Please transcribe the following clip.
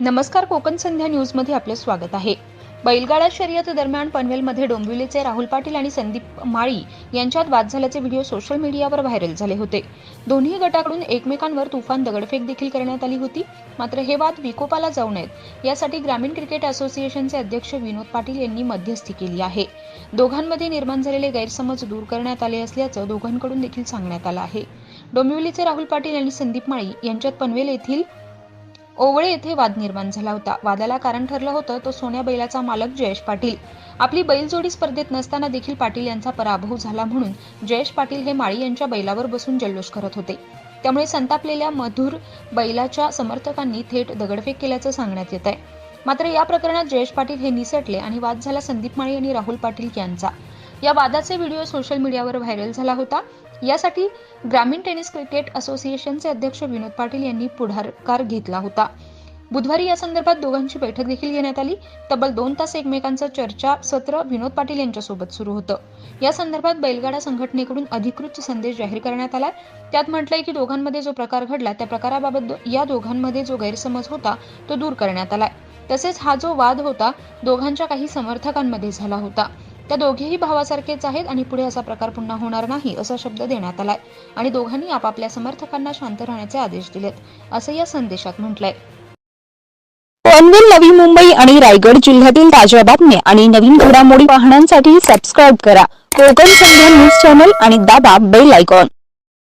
नमस्कार कोकण संध्या न्यूजमध्ये आपले स्वागत आहे. बैलगाडा शर्यत दरम्यान पनवेलमध्ये डोंबिवलीचे राहुल पाटील आणि संदीप माळी यांच्यात वाद झाल्याचे व्हिडिओ सोशल मीडियावर व्हायरल झाले होते. दोन्ही गटाकडून एकमेकांवर तुफान दगडफेक देखील करण्यात आली होती. मात्र हे वाद विकोपाला जाऊ नयेत यासाठी ग्रामीण क्रिकेट असोसिएशनचे अध्यक्ष विनोद पाटील यांनी मध्यस्थी केली आहे. दोघांमध्ये निर्माण झालेले गैरसमज दूर करण्यात आले असल्याचं दोघांकडून देखील सांगण्यात आलं आहे. डोंबिवलीचे राहुल पाटील आणि संदीप माळी यांच्यात पनवेल येथील ओवळे येथे वाद निर्माण झाला होता. वादाला कारण ठरलं होतं तो सोन्या बैलाचा मालक जयेश पाटील. आपली बैलजोडी स्पर्धेत नसताना देखील पाटील यांचा पराभव झाला म्हणून जयेश पाटील हे माळी यांच्या बैलावर बसून जल्लोष करत होते. त्यामुळे संतापलेल्या मधुर बैलाच्या समर्थकांनी थेट दगडफेक केल्याचं सांगण्यात येत आहे मात्र या प्रकरणात जयेश पाटील हे निसटले आणि वाद झाला संदीप माळी आणि राहुल पाटील यांचा. या वादाचे व्हिडिओ सोशल मीडियावर व्हायरल झाला होता. यासाठी ग्रामीण टेनिस क्रिकेट असोसिएशनचे अध्यक्ष विनोद पाटील यांनी पुढाकार घेतला होता. बुधवारी या संदर्भात दोघांची बैठक देखील घेण्यात आली. तब्बल दोन तास एकमेकांचं चर्चा सत्र विनोद पाटील यांच्यासोबत सुरू होतं. या संदर्भात बैलगाडा संघटनेकडून अधिकृत संदेश जाहीर करण्यात आला. त्यात म्हटलंय की दोघांमध्ये जो प्रकार घडला त्या प्रकाराबाबत या दोघांमध्ये जो गैरसमज होता तो दूर करण्यात आलाय. तसेच हा जो वाद होता दोघांच्या काही समर्थकांमध्ये झाला होता. त्या दोघेही भावासारखेच आहेत आणि पुढे असा प्रकार पुन्हा होणार नाही असा शब्द देण्यात आलाय. आणि दोघांनी आपापल्या समर्थकांना शांत राहण्याचे आदेश दिलेत असं या संदेशात म्हटलंय. पनवेल नवी मुंबई आणि रायगड जिल्ह्यातील ताज्या बातम्या आणि नवीन घडामोडी पाहण्यासाठी सबस्क्राईब करा. कोकण संध्या न्यूज चॅनल आणि दाबा बेल आयकॉन